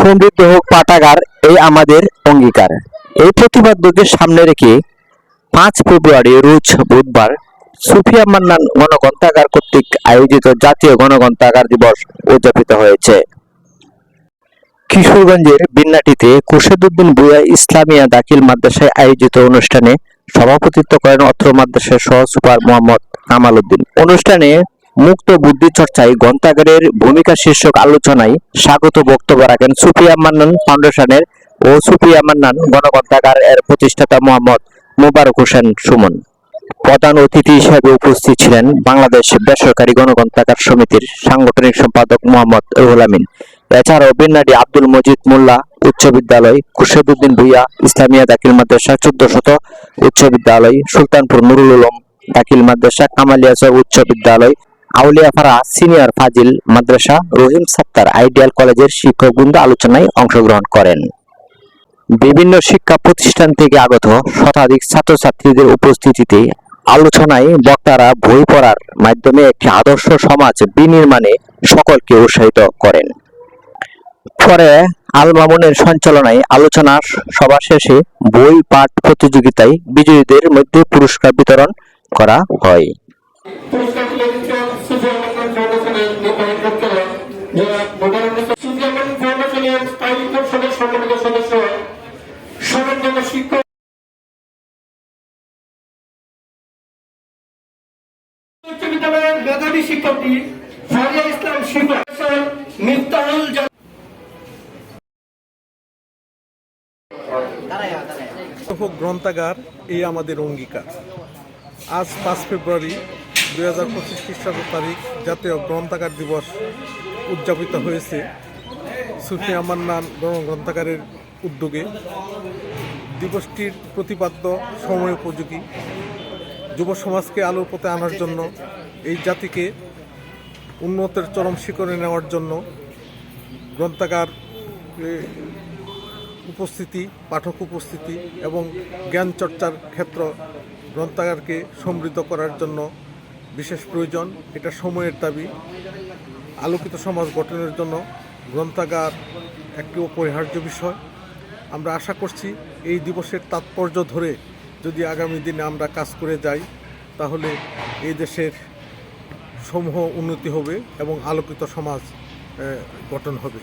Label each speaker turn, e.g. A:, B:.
A: সমৃদ্ধ হোক পাঠাগার, এই আমাদের অঙ্গীকার। এই প্রতিবাদ্যকে সামনে রেখে পাঁচ ফেব্রুয়ারি রোজ বুধবার সুফিয়া মান্নান গণগ্রন্থাগার কর্তৃক আয়োজিত জাতীয় গণগ্রন্থাগার দিবস উদযাপিত হয়েছে। কিশোরগঞ্জের বিন্নাটিতে কুশেদুদ্দিন বুয়া ইসলামিয়া দাখিল মাদ্রাসায় আয়োজিত অনুষ্ঠানে সভাপতিত্ব করেন অত্র মাদ্রাসার সহ সুপার মোহাম্মদ কামাল উদ্দিন। অনুষ্ঠানে মুক্ত বুদ্ধি চর্চায় গ্রন্থাগারের ভূমিকা শীর্ষক আলোচনায় স্বাগত বক্তব্য রাখেন সুফিয়া মান্নান ফাউন্ডেশনের ও সুফিয়া মান্নান গণগ্রন্থাগার এর প্রতিষ্ঠাতা মোহাম্মদ মোবারক হোসেন সুমন। প্রধান অতিথি হিসেবে উপস্থিত ছিলেন বাংলাদেশ বেসরকারি গণগ্রন্থাগার সমিতির সাংগঠনিক সম্পাদক মোহাম্মদ রুহুল আমিন। এছাড়াও বিন্নাডি আব্দুল মজিদ মোল্লা উচ্চ বিদ্যালয়, খুরশেদুদ্দিন ভুইয়া, ইসলামিয়া দাখিল মাদ্রাসা চোদ্দ শত উচ্চ বিদ্যালয়, সুলতানপুর নুরুল উলম দাখিল মাদ্রাসা কামালিয়াচর উচ্চ বিদ্যালয় আউলিয়াপাড়া সিনিয়র ফাজিল মাদ্রাসা রহিম সাত্তার আইডিয়াল কলেজের শিক্ষকবৃন্দ আলোচনায় অংশগ্রহণ করেন। বিভিন্ন শিক্ষা প্রতিষ্ঠান থেকে আগত শতাধিক ছাত্রছাত্রীদের উপস্থিতিতে আলোচনায় বক্তারা বই পড়ার মাধ্যমে একটি আদর্শ সমাজ বিনির্মাণে সকলকে উৎসাহিত করেন। পরে আল মামুনের সঞ্চালনায় আলোচনা সভা শেষে বই পাঠ প্রতিযোগিতায় বিজয়ীদের মধ্যে পুরস্কার বিতরণ করা হয়।
B: মেধাবী শিক্ষকটি ফারিয়া ইসলাম শিক্ষক মিফতাহুল
C: গ্রন্থাগার এই আমাদের অঙ্গীকার। আজ পাঁচ ফেব্রুয়ারি দুই হাজার পঁচিশ খ্রিস্টাব্দ তারিখ জাতীয় গ্রন্থাগার দিবস উদযাপিত হয়েছে সুফিয়া মান্নান গ্রন্থাগারের উদ্যোগে। দিবসটির প্রতিপাদ্য সময় উপযোগী। যুব সমাজকে আলোর পথে আনার জন্য, এই জাতিকে উন্নতের চরম শিখরে নেওয়ার জন্য গ্রন্থাগার উপস্থিতি, পাঠক উপস্থিতি এবং জ্ঞান চর্চার ক্ষেত্র গ্রন্থাগারকে সমৃদ্ধ করার জন্য বিশেষ প্রয়োজন। এটা সময়ের দাবি। আলোকিত সমাজ গঠনের জন্য গ্রন্থাগার একটি অপরিহার্য বিষয়। আমরা আশা করছি এই দিবসের তাৎপর্য ধরে যদি আগামী দিনে আমরা কাজ করে যাই, তাহলে এই দেশের সমূহ উন্নতি হবে এবং আলোকিত সমাজ গঠন হবে।